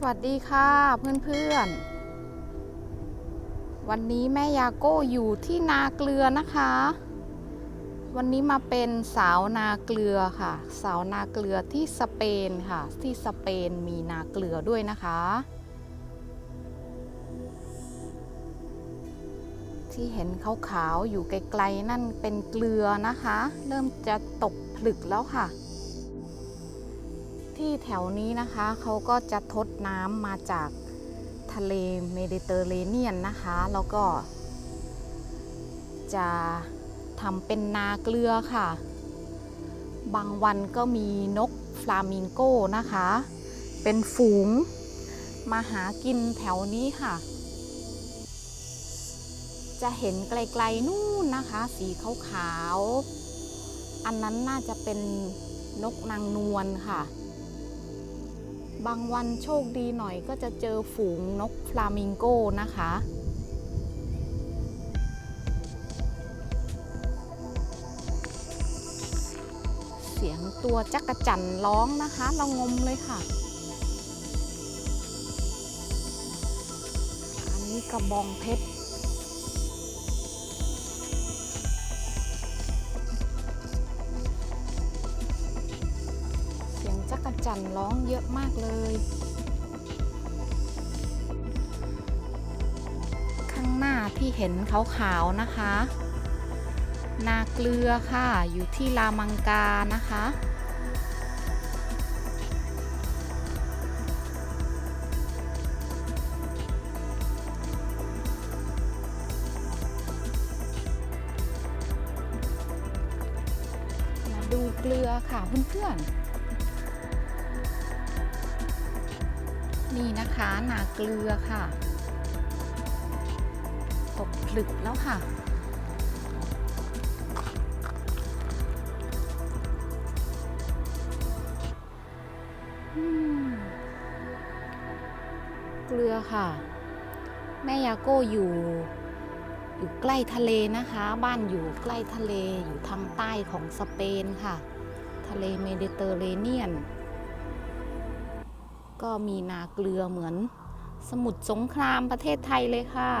สวัสดีค่ะเพื่อนๆ วันนี้แม่ยาโก้อยู่ที่นาเกลือนะคะ วันนี้มาเป็นสาวนาเกลือค่ะ สาวนาเกลือที่สเปนค่ะ ที่สเปนมีนาเกลือด้วยนะคะ ที่เห็นขาวๆอยู่ไกลๆนั่นเป็นเกลือนะคะ เริ่มจะตกผลึกแล้วค่ะ ที่แถวนี้นะคะเขาก็จะทดน้ำมาจากทะเลเมดิเตอร์เรเนียนนะคะ แล้วก็ จะทำเป็นนาเกลือค่ะ บางวันก็มีนกฟลามิงโก้นะคะ เป็นฝูงมาหากินแถวนี้ค่ะ จะเห็นไกลๆนู่นนะคะ สีขาวๆอันนั้นน่าจะเป็นนกนางนวลค่ะ บางวันโชคดีหน่อยก็จะเจอฝูงนกฟลามิงโก้นะคะเสียงตัวจักระจั่นร้องนะคะ เรางมเลยค่ะ อันนี้กระบองเพชร กระจันร้องเยอะมากเลย ข้างหน้าที่เห็นขาวๆนะคะ นาเกลือค่ะอยู่ที่ลามังกานะคะมาดูเกลือค่ะเพื่อนๆ นี่นะคะนาเกลือค่ะ ตกผลึกแล้วค่ะ เกลือค่ะ แม่ยาโก้อยู่ อยู่ใกล้ทะเลนะคะ บ้านอยู่ใกล้ทะเลอยู่ทางใต้ของสเปนค่ะ ทะเลเมดิเตอร์เรเนียน ก็มีนาเกลือเหมือนสมุทรสงครามประเทศไทยเลยค่ะ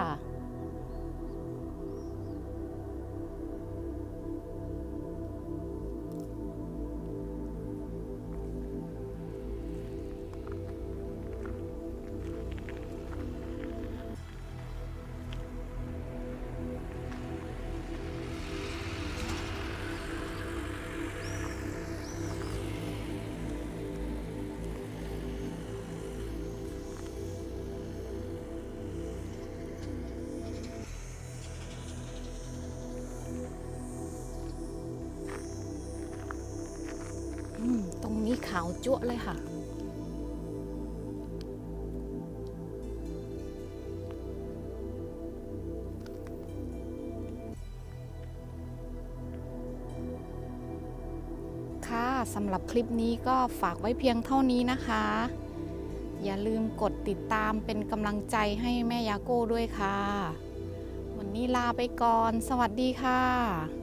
นี้ขาวจั่วเลยค่ะ ค่ะสำหรับคลิปนี้ก็ฝากไว้เพียงเท่านี้นะคะ อย่าลืมกดติดตามเป็นกำลังใจให้แม่ยาโก้ด้วยค่ะ วันนี้ลาไปก่อน สวัสดีค่ะ